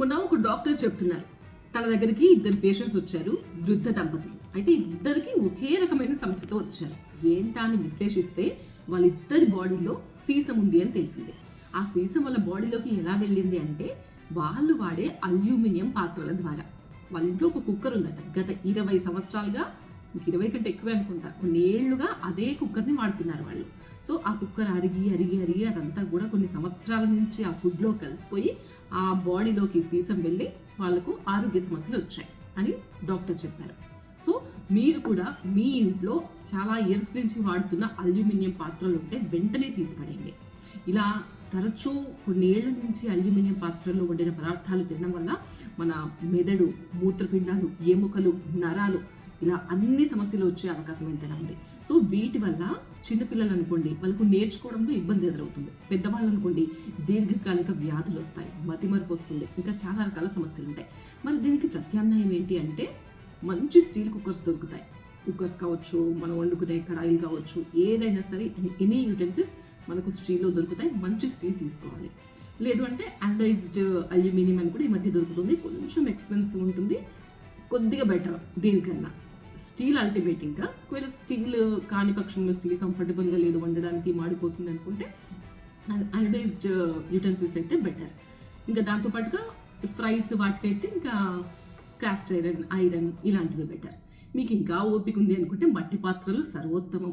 మొన్న ఒక డాక్టర్ చెప్తున్నారు. తన దగ్గరికి ఇద్దరు పేషెంట్స్ వచ్చారు వృద్ధ దంపతులు. అయితే ఇద్దరికి ఒకే రకమైన సమస్యతో వచ్చారు. ఏంటా అని విశ్లేషిస్తే వాళ్ళిద్దరి బాడీలో సీసం ఉంది అని తెలిసింది. ఆ సీసం వాళ్ళ బాడీలోకి ఎలా వెళ్ళింది అంటే వాళ్ళు వాడే అల్యూమినియం పాత్రల ద్వారా. వాళ్ళ ఇంట్లో ఒక కుక్కర్ ఉందట. గత ఇరవై సంవత్సరాలుగా ఇంక ఇరవై కంటే ఎక్కువే అనుకుంటా. కొన్ని ఏళ్ళుగా అదే కుక్కర్ని వాడుతున్నారు వాళ్ళు. సో ఆ కుక్కర్ అరిగి అరిగి అరిగి అదంతా కూడా కొన్ని సంవత్సరాల నుంచి ఆ ఫుడ్లో కలిసిపోయి ఆ బాడీలోకి సీసం వెళ్ళి వాళ్ళకు ఆరోగ్య సమస్యలు వచ్చాయి అని డాక్టర్ చెప్పారు. సో మీరు కూడా మీ ఇంట్లో చాలా ఇయర్స్ నుంచి వాడుతున్న అల్యూమినియం పాత్రలు ఉంటే వెంటనే తీసిపడేయండి ఇలా తరచూ కొన్నేళ్ళ నుంచి అల్యూమినియం పాత్రల్లో వండిన పదార్థాలు తినడం వల్ల మన మెదడు మూత్రపిండాలు ఎముకలు నరాలు ఇలా అన్ని సమస్యలు వచ్చే అవకాశం ఎంతైనా ఉంది. సో వీటి వల్ల చిన్నపిల్లలు అనుకోండి వాళ్ళకు నేర్చుకోవడంలో ఇబ్బంది ఎదురవుతుంది. పెద్దవాళ్ళు అనుకోండి దీర్ఘకాలిక వ్యాధులు వస్తాయి మతిమరుపు వస్తుంది ఇంకా చాలా రకాల సమస్యలు ఉంటాయి. మరి దీనికి ప్రత్యామ్నాయం ఏంటి అంటే మంచి స్టీల్ కుక్కర్స్ దొరుకుతాయి. కుక్కర్స్ కావచ్చు మనం వండుకునే కడాయిలు కావచ్చు ఏదైనా సరే ఎనీ యూటెన్సిల్స్ మనకు స్టీల్లో దొరుకుతాయి మంచి స్టీల్ తీసుకోవాలి. లేదు అంటే అనలైజ్డ్ అల్యూమినియం అని కూడా ఈ మధ్య దొరుకుతుంది. కొంచెం ఎక్స్పెన్సివ్ ఉంటుంది కొద్దిగా బెటర్ దీనికన్నా. స్టీల్ అల్టిమేట్ ఇంకా ఒకవేళ స్టీల్ కాని పక్షంలో స్టీల్ కంఫర్టబుల్గా లేదు వండడానికి మాడిపోతుంది అనుకుంటే అనలైజ్డ్ యూటెన్సిల్స్ uh, అయితే బెటర్ ఇంకా దాంతోపాటుగా ఫ్రైస్ వాటికైతే ఇంకా కాస్ట్ ఐరన్ ఐరన్ ఇలాంటివి బెటర్ మీకు ఇంకా ఓపిక ఉంది అనుకుంటే మట్టి పాత్రలు సర్వోత్తమం.